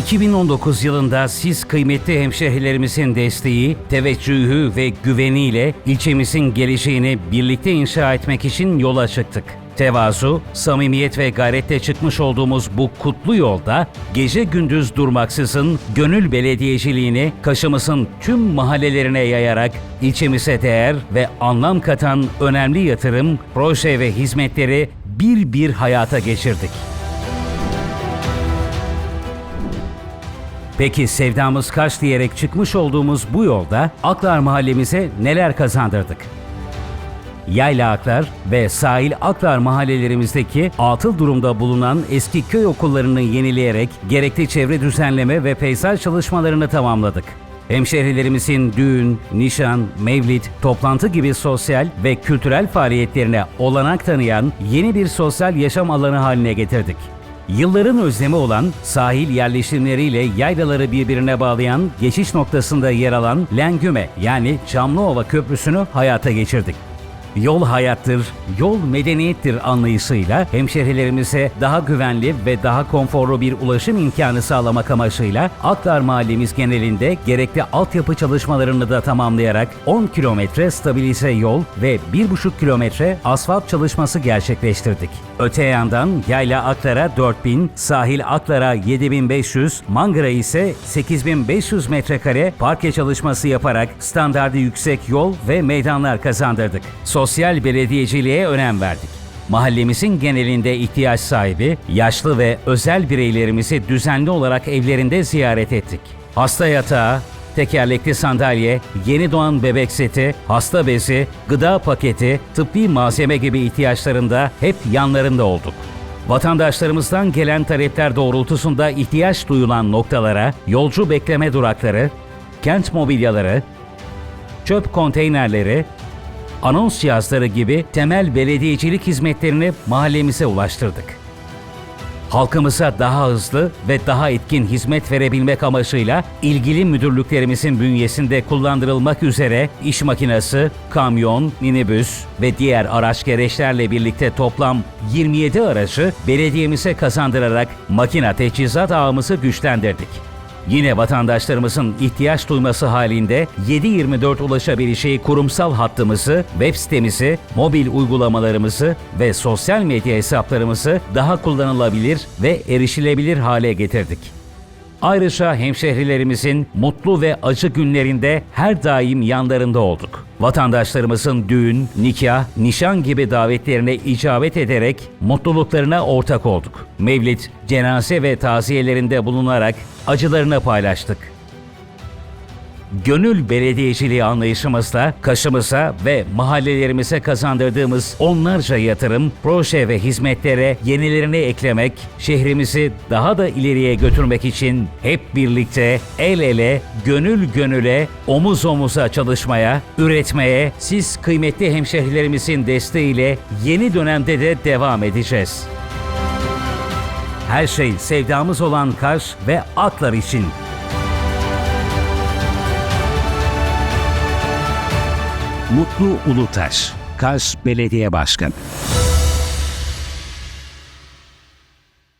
2019 yılında siz kıymetli hemşehrilerimizin desteği, teveccühü ve güveniyle ilçemizin geleceğini birlikte inşa etmek için yola çıktık. Tevazu, samimiyet ve gayretle çıkmış olduğumuz bu kutlu yolda gece gündüz durmaksızın gönül belediyeciliğini Kaş'ımızın tüm mahallelerine yayarak ilçemize değer ve anlam katan önemli yatırım, proje ve hizmetleri bir bir hayata geçirdik. Peki sevdamız kaç diyerek çıkmış olduğumuz bu yolda Aklar mahallemize neler kazandırdık? Yayla Aklar ve Sahil Aklar mahallelerimizdeki atıl durumda bulunan eski köy okullarını yenileyerek gerekli çevre düzenleme ve peyzaj çalışmalarını tamamladık. Hemşehrilerimizin düğün, nişan, mevlid, toplantı gibi sosyal ve kültürel faaliyetlerine olanak tanıyan yeni bir sosyal yaşam alanı haline getirdik. Yılların özlemi olan sahil yerleşimleriyle yaylaları birbirine bağlayan geçiş noktasında yer alan Lengüme yani Çamlıova Köprüsü'nü hayata geçirdik. Yol hayattır, yol medeniyettir anlayışıyla hemşehrilerimize daha güvenli ve daha konforlu bir ulaşım imkanı sağlamak amacıyla Aklar Mahallemiz genelinde gerekli altyapı çalışmalarını da tamamlayarak 10 kilometre stabilize yol ve 1,5 kilometre asfalt çalışması gerçekleştirdik. Öte yandan Yayla Aklar'a 4000, Sahil Aklar'a 7500, Mangara ise 8500 metrekare parke çalışması yaparak standardı yüksek yol ve meydanlar kazandırdık. Sosyal belediyeciliğe önem verdik. Mahallemizin genelinde ihtiyaç sahibi, yaşlı ve özel bireylerimizi düzenli olarak evlerinde ziyaret ettik. Hasta yatağı, tekerlekli sandalye, yeni doğan bebek seti, hasta bezi, gıda paketi, tıbbi malzeme gibi ihtiyaçlarında hep yanlarında olduk. Vatandaşlarımızdan gelen talepler doğrultusunda ihtiyaç duyulan noktalara yolcu bekleme durakları, kent mobilyaları, çöp konteynerleri, anons cihazları gibi temel belediyecilik hizmetlerini mahallemize ulaştırdık. Halkımıza daha hızlı ve daha etkin hizmet verebilmek amacıyla ilgili müdürlüklerimizin bünyesinde kullandırılmak üzere iş makinesi, kamyon, minibüs ve diğer araç gereçlerle birlikte toplam 27 aracı belediyemize kazandırarak makina teçhizat ağımızı güçlendirdik. Yine vatandaşlarımızın ihtiyaç duyması halinde 7/24 ulaşabileceği kurumsal hattımızı, web sitemizi, mobil uygulamalarımızı ve sosyal medya hesaplarımızı daha kullanılabilir ve erişilebilir hale getirdik. Ayrıca hemşehrilerimizin mutlu ve acı günlerinde her daim yanlarında olduk. Vatandaşlarımızın düğün, nikah, nişan gibi davetlerine icabet ederek mutluluklarına ortak olduk. Mevlid, cenaze ve taziyelerinde bulunarak acılarını paylaştık. Gönül belediyeciliği anlayışımızla Kaş'ımıza ve mahallelerimize kazandırdığımız onlarca yatırım, proje ve hizmetlere yenilerini eklemek, şehrimizi daha da ileriye götürmek için hep birlikte el ele, gönül gönüle, omuz omuza çalışmaya, üretmeye, siz kıymetli hemşehrilerimizin desteğiyle yeni dönemde de devam edeceğiz. Her şey sevdamız olan Kaş ve Aklar için. Mutlu Ulutaş, Kars Belediye Başkanı.